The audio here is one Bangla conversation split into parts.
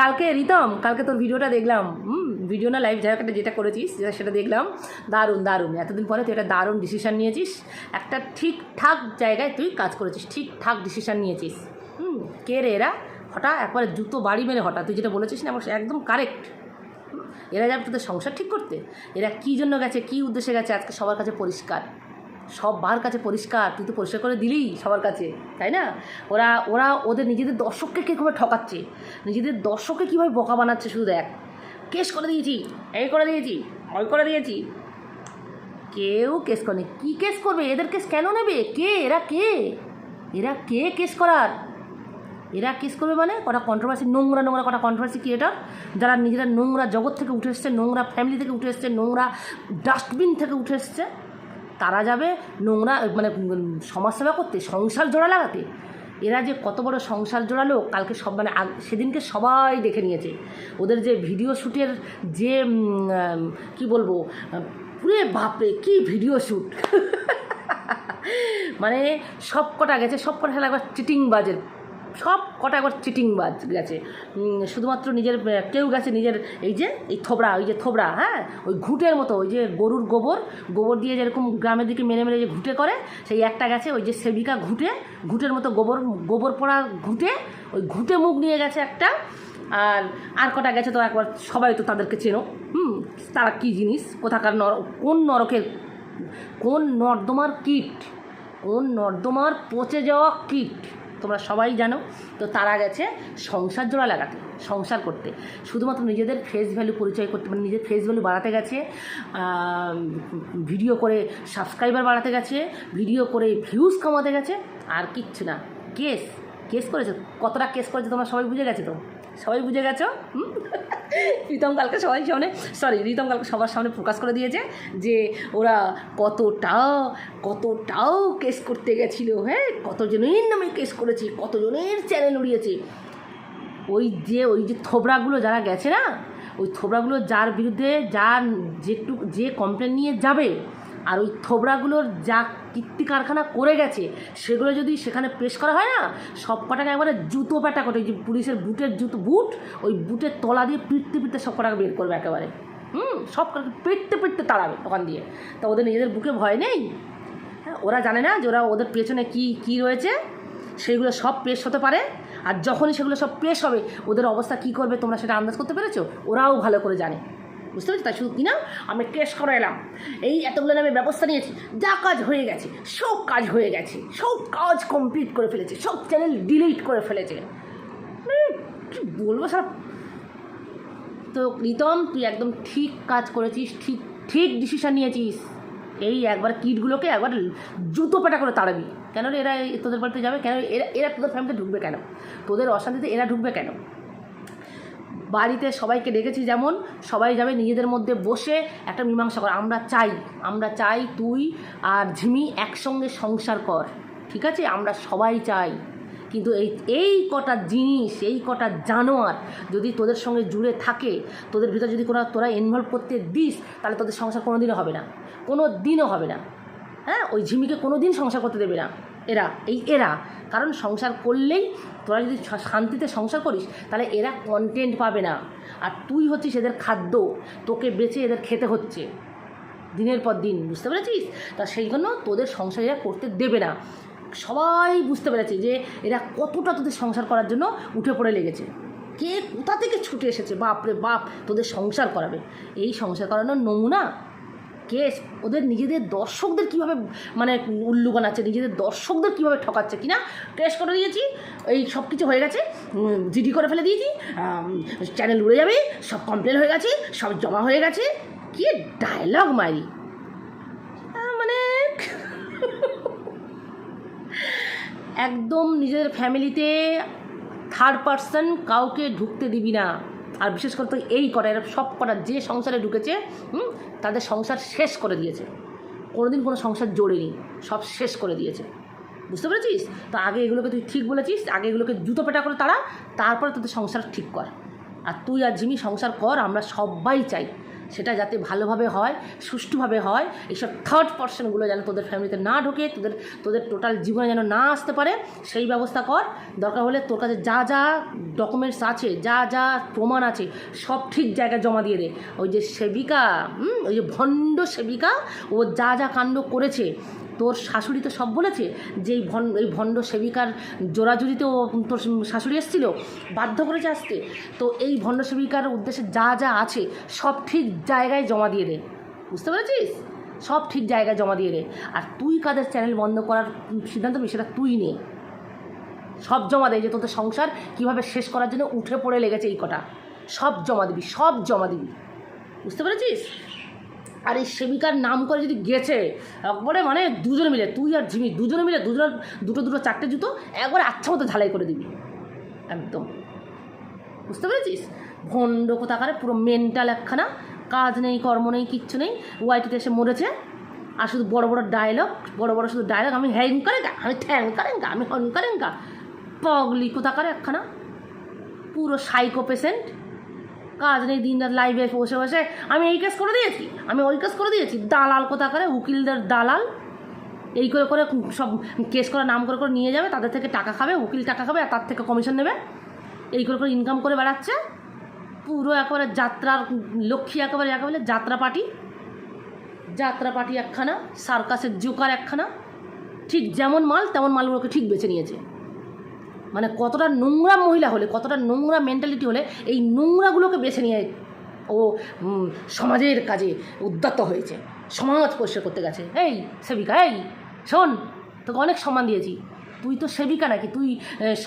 কালকে রিতম, কালকে তোর ভিডিওটা দেখলাম। হুম ভিডিও না লাইভ যাই একটা যেটা করেছিস, সেটা দেখলাম। দারুণ দারুণ। এতদিন পরে তুই একটা দারুণ ডিসিশান নিয়েছিস। একটা ঠিকঠাক জায়গায় তুই কাজ করেছিস, ঠিকঠাক ডিসিশান নিয়েছিস। হুম, কে রে এরা? হঠাৎ একবারে জুতো বাড়ি মেরে হঠাৎ। তুই যেটা বলেছিস না, আমার একদম কারেক্ট এরা যাবে তোদের সংসার ঠিক করতে? এরা কী জন্য গেছে, কী উদ্দেশ্যে গেছে? আজকে সবার কাছে পরিষ্কার। সবার কাছে পরিষ্কার, তুই তো পরিষ্কার করে দিলি সবার কাছে, তাই না? ওরা ওরা ওদের নিজেদের দর্শককে কীভাবে ঠকাচ্ছে? নিজেদের দর্শককে কীভাবে বোকা বানাচ্ছে শুধু দেখ। কেস করে দিয়েছি, এই করে দিয়েছি, ওই করে দিয়েছি। কেউ কেস করেনি। কী কেস করবে? এদের কেস কেন নেবে? কে? এরা কে? এরা কে কেস করার? এরা কেস করবে মানে কটা কন্ট্রোভার্সি নোংরা নোংরা কটা কন্ট্রোভার্সি ক্রিয়েটার যারা নিজেরা নোংরা জগৎ থেকে উঠে এসছে, নোংরা ফ্যামিলি থেকে উঠে এসছে, নোংরা ডাস্টবিন থেকে উঠে এসছে তারা যাবে নোংরা মানে সমাজসেবা করতে, সংসার জোড়া লাগাতে। এরা যে কত বড় সংসার জোড়ালো কালকে সব মানে সেদিনকে সবাই দেখে নিয়েছে। ওদের যে ভিডিও শ্যুটের যে কি বলব, পুরে বাপরে, কি ভিডিও শ্যুট মানে সব কটা গেছে সব কটা খেলা একবার চিটিং বাজের সব কটা একবার চিটিং বাজ গেছে। শুধুমাত্র নিজের কেউ গেছে নিজের এই যে, এই থোবড়া, ওই যে থোবড়া হ্যাঁ? ওই ঘুটের মতো, ওই যে গরুর গোবর গোবর দিয়ে যেরকম গ্রামের দিকে মেরে মেরে যে ঘুটে করে, সেই একটা গেছে, ওই যে সেবিকা ঘুটে, ঘুটের মতো গোবর গোবর পড়া ঘুটে, ওই ঘুটে মুখ নিয়ে গেছে একটা। আর আর কটা গেছে তো একবার সবাই তো তাদেরকে চেনো। হুম, তারা কী জিনিস? কোথাকার নর, কোন নরকের, কোন নর্দমার কিট? কোন নর্দমার পচে যাওয়া কিট? তোমরা সবাই জানো, তো তারা গেছে সংসার জোড়া লাগাতে সংসার করতে। শুধুমাত্র নিজেদের ফেস ভ্যালু পরিচয় করতে মানে নিজের ফেস ভ্যালু বাড়াতে গেছে ভিডিও করে সাবস্ক্রাইবার বাড়াতে গেছে ভিডিও করে ভিউজ কমাতে গেছে, আর কিচ্ছু না। কেস কেস করেছে? কতটা কেস করেছে তোমরা সবাই বুঝে গেছে তো? সবাই বুঝে গেছো? হুম? প্রীতম কালকে সবাই সামনে সরি প্রীতম কালকে সবার সামনে প্রকাশ করে দিয়েছে যে ওরা কতটা, কতটাও কেস করতে গেছিল হ্যাঁ? কতজনের নামে কেস করেছে, কতজনের চ্যানেল উড়িয়েছে? ওই যে ওই যে থোবড়াগুলো যারা গেছে না, ওই থোবড়াগুলো যার বিরুদ্ধে যার যেটুক, যে কমপ্লেন নিয়ে যাবে আর ওই থোবড়াগুলোর যা কীর্তি কারখানা করে গেছে, সেগুলো যদি সেখানে পেশ করা হয় না, সব কটাকে একবারে জুতো প্যাটা করে যে পুলিশের বুটের জুতো বুট, ওই বুটের তলা দিয়ে পিটতে পিটতে সব কটাকে বের করবে একেবারে। হুম, সব কটাকে পিটতে পিটতে তাড়াবে ওখান দিয়ে। তা ওদের নিজেদের বুকে ভয় নেই? হ্যাঁ ওরা জানে না যে ওরা ওদের পেছনে কী কী রয়েছে? সেগুলো সব পেশ হতে পারে। আর যখনই সেগুলো সব পেশ হবে, ওদের অবস্থা কী করবে তোমরা সেটা আন্দাজ করতে পেরেছ? ওরাও ভালো করে জানে। বুঝতে পেরেছি তাই শুধু কি না আমি কেস করে এলাম। এই এতগুলো আমি ব্যবস্থা নিয়েছি। যা কাজ হয়ে গেছে। সব কাজ হয়ে গেছে। সব কাজ কমপ্লিট করে ফেলেছে। সব চ্যানেল ডিলিট করে ফেলেছে। কি বলব সব? তো প্রীতম, তুই একদম ঠিক কাজ করেছিস। ঠিক ঠিক ডিসিশন নিয়েছিস। এই একবার কিটগুলোকে একবার জুতো পেটা করে তাড়াবি। কেন এরা তোদের বাড়িতে যাবে? কেন এরা এরা তোদের ফ্যামিলিতে ঢুকবে কেন? তোদের অশান্তিতে এরা ঢুকবে কেন? বাড়িতে সবাইকে ডেকেছি যেমন সবাই যাবে নিজেদের মধ্যে বসে একটা মীমাংসা কর। আমরা চাই আমরা চাই তুই আর ঝিমি একসঙ্গে সংসার কর, ঠিক আছে? আমরা সবাই চাই। কিন্তু এই এই কটা জিনিস, এই কটা জানোয়ার যদি তোদের সঙ্গে জুড়ে থাকে, তোদের ভিতরে যদি কোনো তোরা ইনভলভ করতে দিস, তাহলে তোদের সংসার কোনো দিনও হবে না। কোনো দিনও হবে না। হ্যাঁ? ওই ঝিমিকে কোনো দিন সংসার করতে দেবে না। এরা, এই এরা। কারণ সংসার করলেই তোরা যদি শান্তিতে সংসার করিস, তাহলে এরা কন্টেন্ট পাবে না। আর তুই হচ্ছিস এদের খাদ্য, তোকে বেঁচে এদের খেতে হচ্ছে। দিনের পর দিন, বুঝতে পেরেছিস? তা সেই জন্য তোদের সংসার এরা করতে দেবে না। সবাই বুঝতে পেরেছে যে এরা কতটা তোদের সংসার করার জন্য উঠে পড়ে লেগেছে। কে কোথা থেকে ছুটে এসেছে? বাপরে বাপ, তোদের সংসার করাবে। এই সংসার করানোর নমুনা কেস ওদের নিজেদের দর্শকদের কীভাবে মানে উল্লু বানাচ্ছে, নিজেদের দর্শকদের কীভাবে ঠকাচ্ছে কিনা কেস করে দিয়েছি। এই সব কিছু হয়ে গেছে জিডি করে ফেলে দিয়েছি চ্যানেল উড়ে যাবে, সব কমপ্লেন হয়ে গেছে, সব জমা হয়ে গেছে। কি ডায়লগ মারি। মানে একদম নিজের ফ্যামিলিতে থার্ড পার্সন কাউকে ঢুকতে দিবি না। আর বিশেষ করে তো এই কটা এরা সব কটা যে সংসারে ঢুকেছে তাদের সংসার শেষ করে দিয়েছে। কোনোদিন কোনো সংসার জোড়েনি, সব শেষ করে দিয়েছে। বুঝতে পেরেছিস? তো আগে এগুলোকে তুই ঠিক বলেছিস, আগে এগুলোকে জুতো পেটা করে তারা তারপরে তোদের সংসার ঠিক কর। আর তুই আর জিমি সংসার কর, আমরা সবাই চাই সেটা যাতে ভালোভাবে হয়, সুষ্ঠুভাবে হয়, এইসব থার্ড পার্সনগুলো যেন তোদের ফ্যামিলিতে না ঢুকে, তোদের তোদের টোটাল জীবনে যেন না আসতে পারে, সেই ব্যবস্থা কর। দরকার হলে তোর কাছে যা যা ডকুমেন্টস আছে, যা যা প্রমাণ আছে, সব ঠিক জায়গায় জমা দিয়ে দে। ওই যে সেবিকা ওই যে ভণ্ড সেবিকা, ও যা যা কাণ্ড করেছে তোর শাশুড়ি তো সব বলেছে যে এই ভণ্ড এই ভণ্ড সেবিকার ও তোর শাশুড়ি এসেছিল, বাধ্য করেছে আসতে। তো এই ভণ্ড সেবিকার উদ্দেশ্যে যা যা আছে সব ঠিক জায়গায় জমা দিয়ে দে। বুঝতে পেরেছিস? সব ঠিক জায়গায় জমা দিয়ে দে। আর তুই কাদের চ্যানেল বন্ধ করার সিদ্ধান্ত নিবি সেটা তুই নে। সব জমা দেয় যে তোদের সংসার কীভাবে শেষ করার জন্য উঠে পড়ে লেগেছে এই কটা। সব জমা দিবি, সব জমা দিবি। বুঝতে পেরেছিস? আর এই সেবিকার নাম করে যদি গেছে, একবারে মানে দুজনে মিলে, তুই আর ঝিমি দুজনে মিলে, দুজনের দুটো দুটো চারটে জুতো একবারে আচ্ছা মতো ঝালাই করে দিবি। একদম। বুঝতে পেরেছিস? ভণ্ড কোথাকারে, পুরো মেন্টাল একখানা। কাজ নেই, কর্ম নেই, কিচ্ছু নেই। ওয়াইটিতে এসে মরেছে। আর শুধু বড় বড় ডায়লগ বড় বড় শুধু ডায়লগ আমি হ্যাং করেঙ্গা আমি ঠ্যাং করেঙ্গা আমি হন করেঙ্গা পগলি কোথাকারে একখানা। পুরো সাইকো পেশেন্ট কাজ নেই দিন রাত লাইভে বসে বসে। আমি এই কাজ করে দিয়েছি, আমি ওই কাজ করে দিয়েছি। দালাল কোথাকারে? উকিলদের দালাল। এই করে করে সব কেস করা, নাম করে করে নিয়ে যাবে, তাদের থেকে টাকা খাবে, উকিল টাকা খাবে, আর তার থেকে কমিশন নেবে। এই করে করে ইনকাম করে বেড়াচ্ছে। পুরো একেবারে যাত্রার লক্ষ্মী, একেবারে একেবারে যাত্রা পার্টি যাত্রা পার্টি একখানা সার্কাসের জোকার একখানা। ঠিক যেমন মাল, তেমন মালগুলোকে ঠিক বেছে নিয়েছে। মানে কতটা নোংরা মহিলা হলে, কতটা নোংরা মেন্টালিটি হলে এই নোংরাগুলোকে বেছে নিয়ে ও সমাজের কাজে উদ্যত হয়েছে। সমাজ পরিষ্কার করতে গেছে। এই, সেবিকা, এই, শোন, তোকে অনেক সম্মান দিয়েছি। তুই তো সেবিকা নাকি? তুই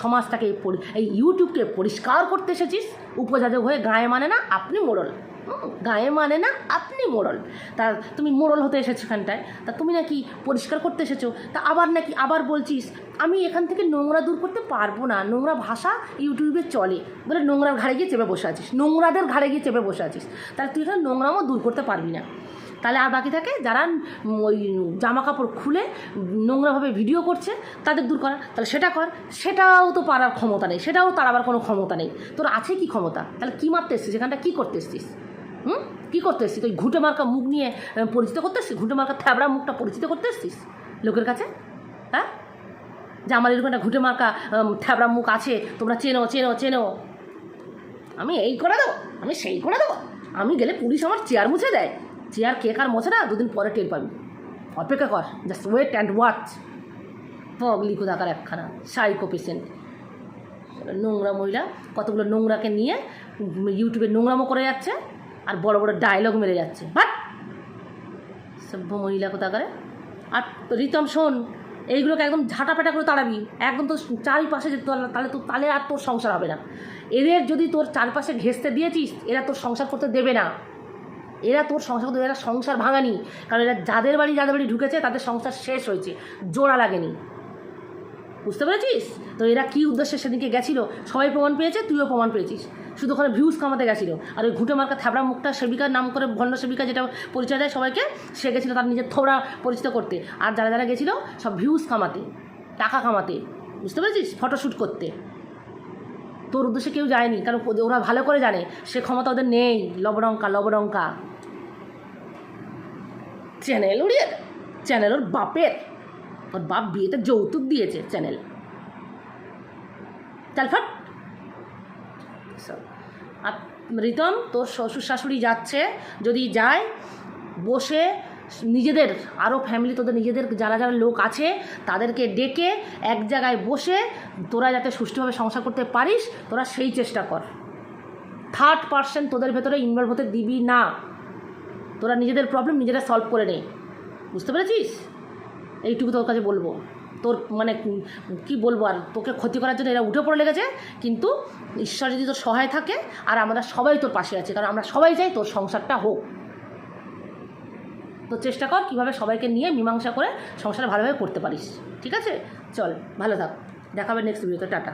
সমাজটাকে এই ইউটিউবকে পরিষ্কার করতে এসেছিস? উপযাজক হয়ে গায়ে মানে না, আপনি মোড়ল। গায়ে মানে না আপনি মোড়ল। তা তুমি মোড়ল হতে এসেছ এখানটায়। তা তুমি নাকি পরিষ্কার করতে এসেছ? তা আবার নাকি আবার বলছিস, আমি এখান থেকে নোংরা দূর করতে পারব না। নোংরা ভাষা ইউটিউবে চলে। বলে নোংরার ঘাড়ে গিয়ে চেপে বসে আছিস। নোংরাদের ঘাড়ে গিয়ে চেপে বসে আছিস। তাহলে তুই এখানে নোংরামও দূর করতে পারবি না। তাহলে আর বাকি থাকে, যারা ওই জামা কাপড় খুলে নোংরাভাবে ভিডিও করছে, তাদের দূর করা। তাহলে সেটা কর। সেটাও তো পারার ক্ষমতা নেই। সেটাও তার আবার কোনো ক্ষমতা নেই। তোর আছে কি ক্ষমতা? তাহলে কী মারতে এসছিস? এখানটা কী করতে এসছিস? হুম? কী করতে এসছিস তুই ঘুঁটে মার্কা মুখ নিয়ে পরিচিত করতে এসছিস ঘুঁটে মার্কা থ্যাবড়া মুখটা পরিচিত করতে এসছিস লোকের কাছে? হ্যাঁ? যে আমার এরকম একটা ঘুঁটে মার্কা থ্যাবড়া মুখ আছে, তোমরা চেনো চেনো চেনো। আমি এই করে দেবো, আমি সেই করে দেবো। আমি গেলে পুলিশ আমার চেয়ার মুছে দেয়। চেয়ার কে কার মোছে না, দুদিন পরে টের পাবি। অপেক্ষা কর জাস্ট ওয়েট অ্যান্ড ওয়াচ পগলি কোথাকার একখানা সাইকো পেশেন্ট নোংরা মহিলা, কতগুলো নোংরাকে নিয়ে ইউটিউবে নোংরামো করে যাচ্ছে। আর বড় বড় ডায়লগ মেরে যাচ্ছে। বাট সভ্য মহিলা কোথা করে আর রিতম, শোন, এইগুলোকে একদম ঝাঁটাপেটা করে তাড়াবি। একদম তো চারিপাশে যে তোর- তাহলে তো তাহলে আর তোর সংসার হবে না। এদের যদি তোর চারপাশে ঘেঁচতে দিয়েছিস, এরা তোর সংসার করতে দেবে না। এরা তোর সংসার করতে এরা সংসার ভাঙানি। কারণ এরা যাদের বাড়ি যাদের বাড়ি ঢুকেছে, তাদের সংসার শেষ হয়েছে। জোড়া লাগেনি। বুঝতে পেরেছিস? তো এরা কী উদ্দেশ্যে সেদিনকে গেছিল? সবাই প্রমাণ পেয়েছে? তুইও প্রমাণ পেয়েছিস। শুধু ওখানে ভিউজ কামাতে গেছিল। আর ওই ঘুঁটে মার্কা থ্যাবড়া মুখটা সেবিকার নাম করে ভণ্ড সেবিকা যেটা পরিচয় দেয় সবাইকে, সে গেছিল তার নিজের থোবড়া পরিচিত করতে। আর যারা যারা গেছিল, সব ভিউজ কামাতে, টাকা কামাতে, বুঝতে পেরেছিস? ফটোশ্যুট করতে। তোর উদ্দেশ্যে কেউ যায়নি, কারণ ওরা ভালো করে জানে, সে ক্ষমতা ওদের নেই। লবডঙ্কা লবডঙ্কা চ্যানেল দেয়। চ্যানেল ওর বাপের। ওর বাপ বিয়েতে যৌতুক দিয়েছে চ্যানেল। চাল ফাট। রিতম তোর শ্বশুর শাশুড়ি যাচ্ছে। যদি যায়, বসে নিজেদের আরও ফ্যামিলি তোদের নিজেদের যারা যারা লোক আছে, তাদেরকে ডেকে এক জায়গায় বসে তোরা যাতে সুষ্ঠুভাবে সংসার করতে পারিস, তোরা সেই চেষ্টা কর। থার্ড পার্সন তোদের ভেতরে ইনভলভ হতে দিবি না। তোরা নিজেদের প্রবলেম নিজেরা সলভ করে নে। বুঝতে পেরেছিস? এইটুকু তোর কাছে বলব। তোর মানে কি বলব আর, তোকে ক্ষতি করার জন্য এরা উঠে পড়ে লেগেছে, কিন্তু ঈশ্বর যদি তোর সহায় থাকে আর আমরা সবাই তোর পাশে আছে, কারণ আমরা সবাই চাই তোর সংসারটা হোক। তো চেষ্টা কর কীভাবে সবাইকে নিয়ে মীমাংসা করে সংসার ভালোভাবে করতে পারিস। ঠিক আছে? চল, ভালো থাক। দেখাবে নেক্সট ভিডিওতে টাটা।